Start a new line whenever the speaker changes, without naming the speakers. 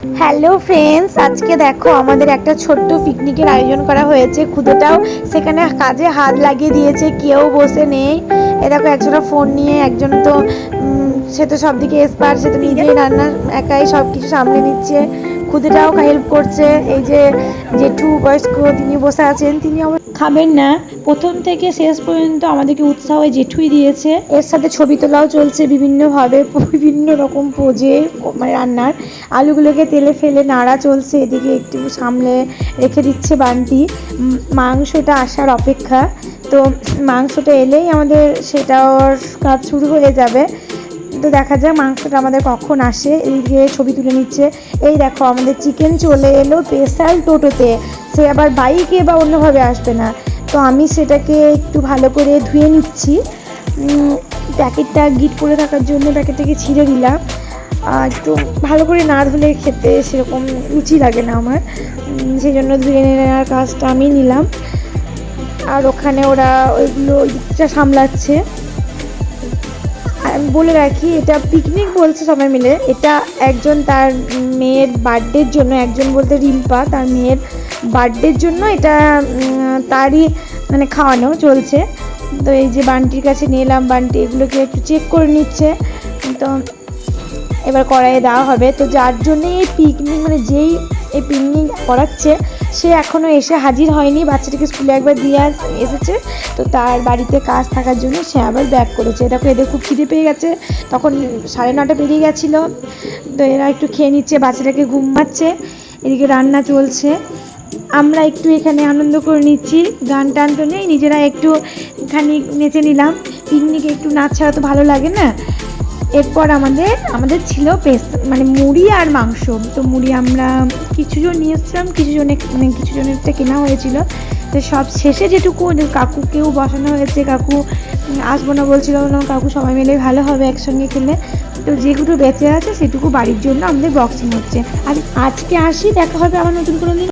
Hello friends আজকে দেখো আমাদের একটা ছোট্ট পিকনিকের আয়োজন করা হয়েছে। খুদেটাও সেখানে কাজে হাত লাগিয়ে দিয়েছে, কেউ বসে নেই। এ দেখো একজনের ফোন নিয়ে, একজন তো সে তো সব দিকে এসপার সে তো নিজেই রান্না একাই সব কিছু সামলে নিচ্ছে। খুদেটাও হেল্প করছে। এই যে জেঠু বয়স্ক তিনি বসে আছেন তিনি আমার খাবেন না। প্রথম থেকে শেষ পর্যন্ত আমাদেরকে উৎসাহ জেঠুই দিয়েছে। এর সাথে ছবি তোলাও চলছে বিভিন্নভাবে বিভিন্ন রকম পোজে মানে রান্নার। আলুগুলোকে তেলে ফেলে নাড়া চলছে এদিকে একটু সামলে রেখে দিচ্ছে বান্টি। উম, মাংসটা আসার অপেক্ষা। তো মাংসটা এলেই আমাদের সেটাও কাজ শুরু হয়ে যাবে। তো দেখা যাক মাংসটা আমাদের কখন আসে। এইদিকে ছবি তুলে নিচ্ছে। এই দেখো, আমাদের চিকেন চলে এলো স্পেশাল টোটোতে। সে আবার বাইকে বা অন্যভাবে আসবে না। তো আমি সেটাকে একটু ভালো করে ধুয়ে নিচ্ছি। প্যাকেটটা গিট করে থাকার জন্য প্যাকেটটাকে ছিঁড়ে দিলাম একটু ভালো করে না ধুলে খেতে সেরকম রুচি লাগে না আমার। সেই জন্য ধুয়ে নেওয়ার কাজটা আমি নিলাম। আর ওখানে ওরা ওইগুলো সামলাচ্ছে। আমি বলে রাখি, এটা পিকনিক বলছে সবাই মিলে। এটা একজন তার মেয়ের বার্থডের জন্য, একজন বলতে রিম্পা, তার মেয়ের বার্থডের জন্য এটা তারই মানে খাওয়ানো চলছে। তো এই যে বান্টির কাছে নিয়ে এলাম বান্টি এগুলোকে একটু চেক করে নিচ্ছে। তো এবার কড়াইয়ে দেওয়া হবে। তো যার জন্যে এই পিকনিক মানে যেই এই পিকনিক করাচ্ছে সে এখনও এসে হাজির হয়নি। বাচ্চাটাকে স্কুলে একবার দিয়ে এসেছে। তো তার বাড়িতে কাজ থাকার জন্য সে আবার ব্যাক করেছে। দেখো, এদের খুব খিদে পেয়ে গেছে। তখন সাড়ে নটা পেরিয়ে গেছিল। তো এরা একটু খেয়ে নিচ্ছে, বাচ্চাটাকে ঘুমাচ্ছে এদিকে রান্না চলছে। আমরা একটু এখানে আনন্দ করে নিচ্ছি। গান টান তো নেই, নিজেরা একটু খানিক নেচে নিলাম। পিকনিকে একটু নাচ ছাড়া তো ভালো লাগে না। এরপর আমাদের আমাদের ছিল পেস্ট মানে মুড়ি আর মাংস। তো মুড়ি আমরা কিছু জন নিয়ে এসেছিলাম কিছু জনে মানে কিছু জনেরটা কেনা হয়েছিল। তো সব শেষে যেটুকু কাকুকেও বসানো হয়েছে, কাকু আসব না বলছিল, না, কাকু সবাই মিলে ভালো হবে একসঙ্গে খেলে। তো যেগুলো বেঁচে আছে সেটুকু বাড়ির জন্য আমাদের বক্সিং হচ্ছে। আর আজকে আসি, দেখা হবে আবার নতুন কোনো দিন।